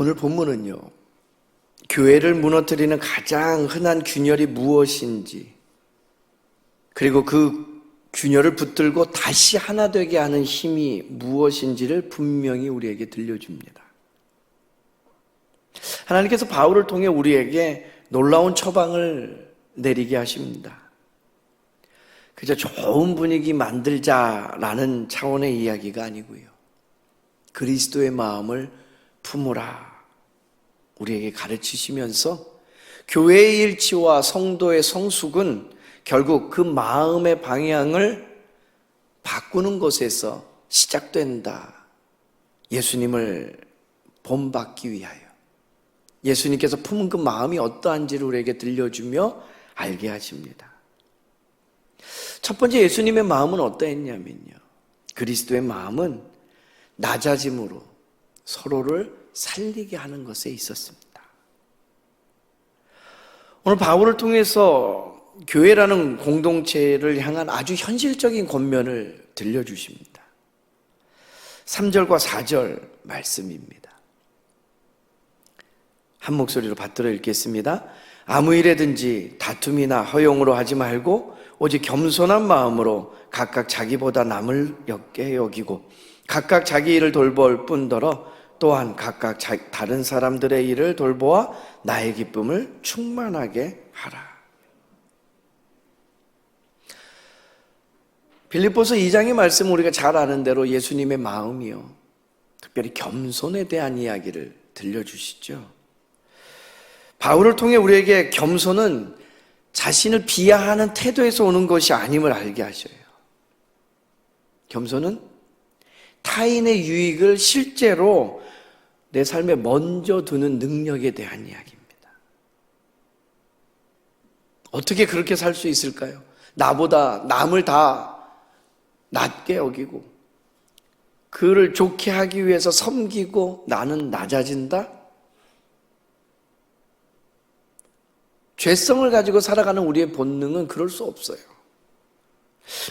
오늘 본문은요, 교회를 무너뜨리는 가장 흔한 균열이 무엇인지, 그리고 그 균열을 붙들고 다시 하나 되게 하는 힘이 무엇인지를 분명히 우리에게 들려줍니다. 하나님께서 바울을 통해 우리에게 놀라운 처방을 내리게 하십니다. 그저 좋은 분위기 만들자라는 차원의 이야기가 아니고요. 그리스도의 마음을 품으라. 우리에게 가르치시면서 교회의 일치와 성도의 성숙은 결국 그 마음의 방향을 바꾸는 것에서 시작된다. 예수님을 본받기 위하여. 예수님께서 품은 그 마음이 어떠한지를 우리에게 들려주며 알게 하십니다. 첫 번째 예수님의 마음은 어떠했냐면요. 그리스도의 마음은 낮아짐으로 서로를 살리게 하는 것에 있었습니다. 오늘 바울을 통해서 교회라는 공동체를 향한 아주 현실적인 권면을 들려주십니다. 3절과 4절 말씀입니다. 한 목소리로 받들어 읽겠습니다. 아무 일에든지 다툼이나 허용으로 하지 말고 오직 겸손한 마음으로 각각 자기보다 남을 역게 여기고 각각 자기 일을 돌볼 뿐더러 또한 각각 다른 사람들의 일을 돌보아 나의 기쁨을 충만하게 하라. 빌립보서 2장의 말씀 우리가 잘 아는 대로 예수님의 마음이요. 특별히 겸손에 대한 이야기를 들려주시죠. 바울을 통해 우리에게 겸손은 자신을 비하하는 태도에서 오는 것이 아님을 알게 하셔요. 겸손은 타인의 유익을 실제로 내 삶에 먼저 두는 능력에 대한 이야기입니다. 어떻게 그렇게 살 수 있을까요? 나보다 남을 다 낮게 여기고 그를 좋게 하기 위해서 섬기고 나는 낮아진다? 죄성을 가지고 살아가는 우리의 본능은 그럴 수 없어요.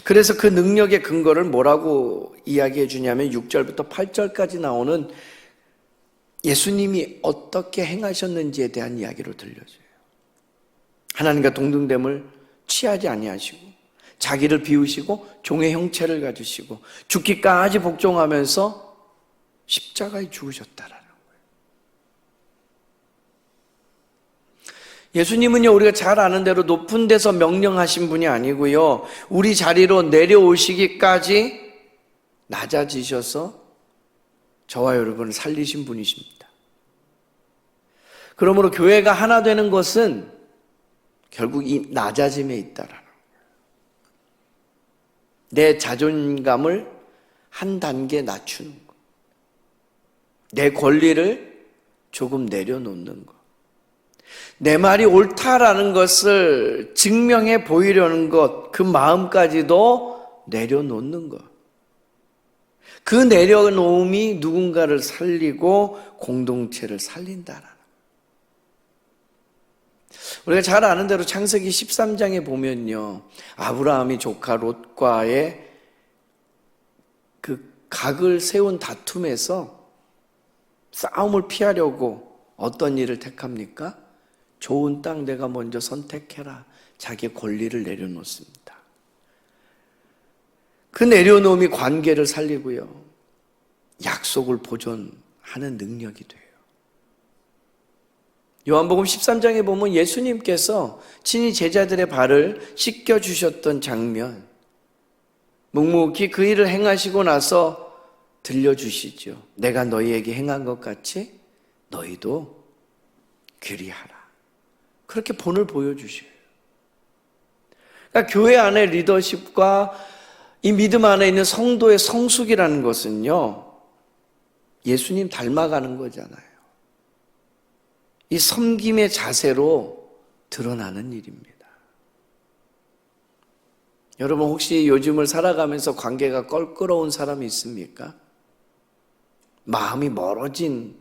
그래서 그 능력의 근거를 뭐라고 이야기해 주냐면 6절부터 8절까지 나오는 예수님이 어떻게 행하셨는지에 대한 이야기로 들려줘요. 하나님과 동등됨을 취하지 아니하시고 자기를 비우시고 종의 형체를 가지시고 죽기까지 복종하면서 십자가에 죽으셨다라는 거 예수님은요, 우리가 잘 아는 대로 높은 데서 명령하신 분이 아니고요, 우리 자리로 내려오시기까지 낮아지셔서 저와 여러분을 살리신 분이십니다. 그러므로 교회가 하나 되는 것은 결국 이 낮아짐에 있다라는. 내 자존감을 한 단계 낮추는 것. 내 권리를 조금 내려놓는 것. 내 말이 옳다라는 것을 증명해 보이려는 것, 그 마음까지도 내려놓는 것. 그 내려놓음이 누군가를 살리고 공동체를 살린다라는 우리가 잘 아는 대로 창세기 13장에 보면요. 아브라함이 조카 롯과의 그 각을 세운 다툼에서 싸움을 피하려고 어떤 일을 택합니까? 좋은 땅 내가 먼저 선택해라. 자기의 권리를 내려놓습니다. 그 내려놓음이 관계를 살리고요. 약속을 보존하는 능력이 돼요. 요한복음 13장에 보면 예수님께서 친히 제자들의 발을 씻겨 주셨던 장면, 묵묵히 그 일을 행하시고 나서 들려주시죠. 내가 너희에게 행한 것 같이 너희도 그리하라. 그렇게 본을 보여주셔요. 그러니까 교회 안의 리더십과 이 믿음 안에 있는 성도의 성숙이라는 것은요, 예수님 닮아가는 거잖아요. 이 섬김의 자세로 드러나는 일입니다. 여러분 혹시 요즘을 살아가면서 관계가 껄끄러운 사람이 있습니까? 마음이 멀어진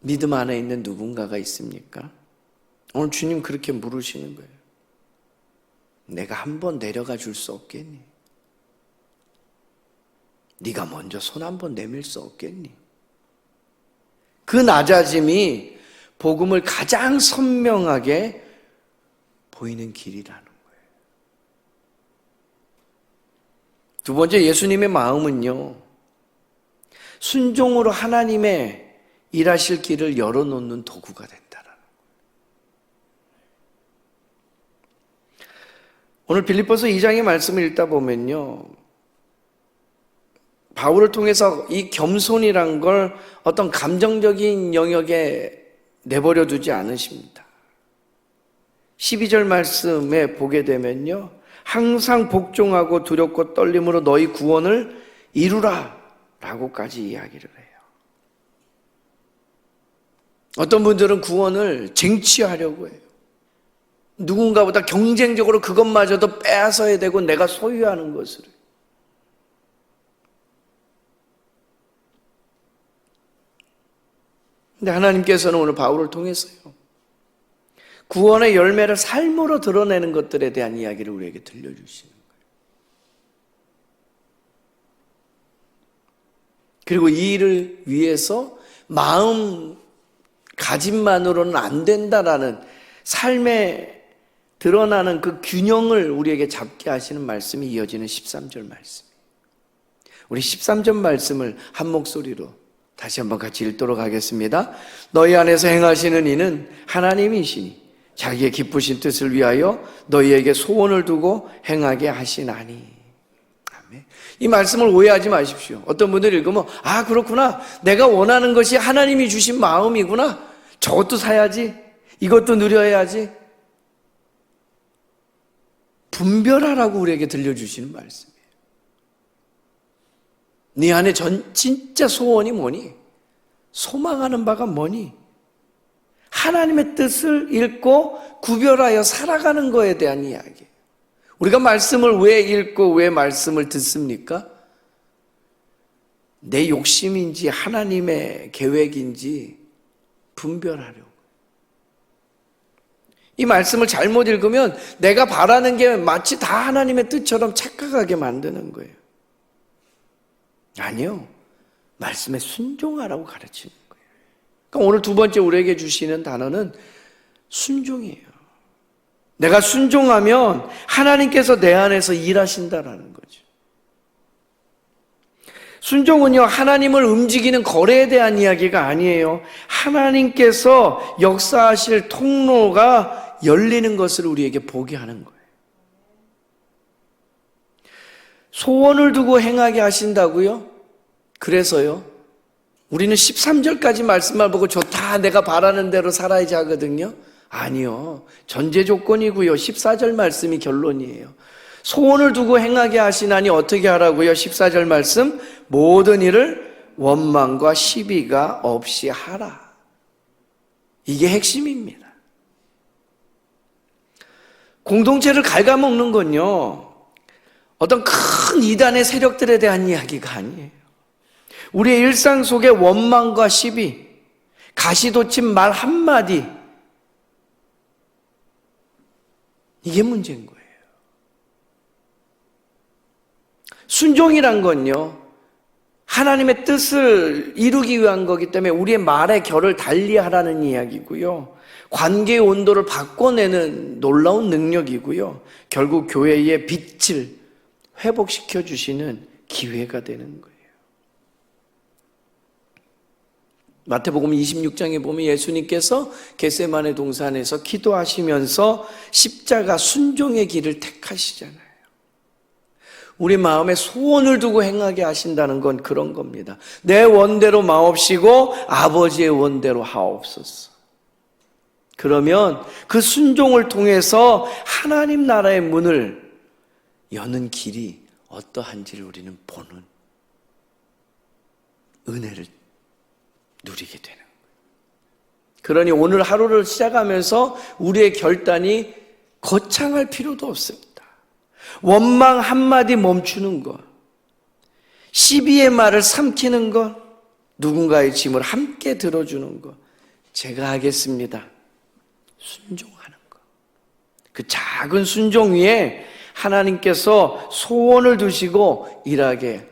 믿음 안에 있는 누군가가 있습니까? 오늘 주님 그렇게 물으시는 거예요. 내가 한 번 내려가 줄 수 없겠니? 네가 먼저 손 한 번 내밀 수 없겠니? 그 낮아짐이 복음을 가장 선명하게 보이는 길이라는 거예요. 두 번째 예수님의 마음은요. 순종으로 하나님의 일하실 길을 열어놓는 도구가 된다라는 거예요. 오늘 빌립보서 2장의 말씀을 읽다 보면요. 바울을 통해서 이 겸손이란 걸 어떤 감정적인 영역에 내버려 두지 않으십니다. 12절 말씀에 보게 되면요. 항상 복종하고 두렵고 떨림으로 너희 구원을 이루라 라고까지 이야기를 해요. 어떤 분들은 구원을 쟁취하려고 해요. 누군가보다 경쟁적으로 그것마저도 빼앗아야 되고 내가 소유하는 것을. 근데 하나님께서는 오늘 바울을 통해서요. 구원의 열매를 삶으로 드러내는 것들에 대한 이야기를 우리에게 들려주시는 거예요. 그리고 이 일을 위해서 마음 가짐만으로는 안 된다라는 삶에 드러나는 그 균형을 우리에게 잡게 하시는 말씀이 이어지는 13절 말씀이에요. 우리 13절 말씀을 한 목소리로 다시 한번 같이 읽도록 하겠습니다. 너희 안에서 행하시는 이는 하나님이시니 자기의 기쁘신 뜻을 위하여 너희에게 소원을 두고 행하게 하시나니. 이 말씀을 오해하지 마십시오. 어떤 분들이 읽으면, 아, 그렇구나. 내가 원하는 것이 하나님이 주신 마음이구나. 저것도 사야지. 이것도 누려야지. 분별하라고 우리에게 들려주시는 말씀이에요. 네 안에 전, 진짜 소원이 뭐니? 소망하는 바가 뭐니? 하나님의 뜻을 읽고 구별하여 살아가는 거에 대한 이야기예요. 우리가 말씀을 왜 읽고 왜 말씀을 듣습니까? 내 욕심인지 하나님의 계획인지 분별하려고. 이 말씀을 잘못 읽으면 내가 바라는 게 마치 다 하나님의 뜻처럼 착각하게 만드는 거예요. 아니요. 말씀에 순종하라고 가르치는 거예요. 그러니까 오늘 두 번째 우리에게 주시는 단어는 순종이에요. 내가 순종하면 하나님께서 내 안에서 일하신다라는 거죠. 순종은요, 하나님을 움직이는 거래에 대한 이야기가 아니에요. 하나님께서 역사하실 통로가 열리는 것을 우리에게 보게 하는 거예요. 소원을 두고 행하게 하신다고요? 그래서요. 우리는 13절까지 말씀만 보고 좋다. 내가 바라는 대로 살아야지 하거든요. 아니요. 전제 조건이고요. 14절 말씀이 결론이에요. 소원을 두고 행하게 하시나니 어떻게 하라고요? 14절 말씀. 모든 일을 원망과 시비가 없이 하라. 이게 핵심입니다. 공동체를 갉아먹는 건요. 어떤 큰 이단의 세력들에 대한 이야기가 아니에요. 우리의 일상 속에 원망과 시비, 가시돋친 말 한마디, 이게 문제인 거예요. 순종이란 건요, 하나님의 뜻을 이루기 위한 거기 때문에 우리의 말의 결을 달리하라는 이야기고요. 관계의 온도를 바꿔내는 놀라운 능력이고요. 결국 교회의 빛을 회복시켜 주시는 기회가 되는 거예요. 마태복음 26장에 보면 예수님께서 겟세만의 동산에서 기도하시면서 십자가 순종의 길을 택하시잖아요. 우리 마음에 소원을 두고 행하게 하신다는 건 그런 겁니다. 내 원대로 마옵시고 아버지의 원대로 하옵소서. 그러면 그 순종을 통해서 하나님 나라의 문을 여는 길이 어떠한지를 우리는 보는 은혜를 누리게 되는. 그러니 오늘 하루를 시작하면서 우리의 결단이 거창할 필요도 없습니다. 원망 한마디 멈추는 것, 시비의 말을 삼키는 것, 누군가의 짐을 함께 들어주는 것, 제가 하겠습니다. 순종하는 것. 그 작은 순종 위에 하나님께서 소원을 두시고 일하게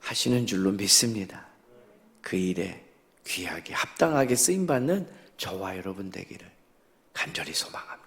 하시는 줄로 믿습니다. 그 일에 귀하게 합당하게 쓰임 받는 저와 여러분 되기를 간절히 소망합니다.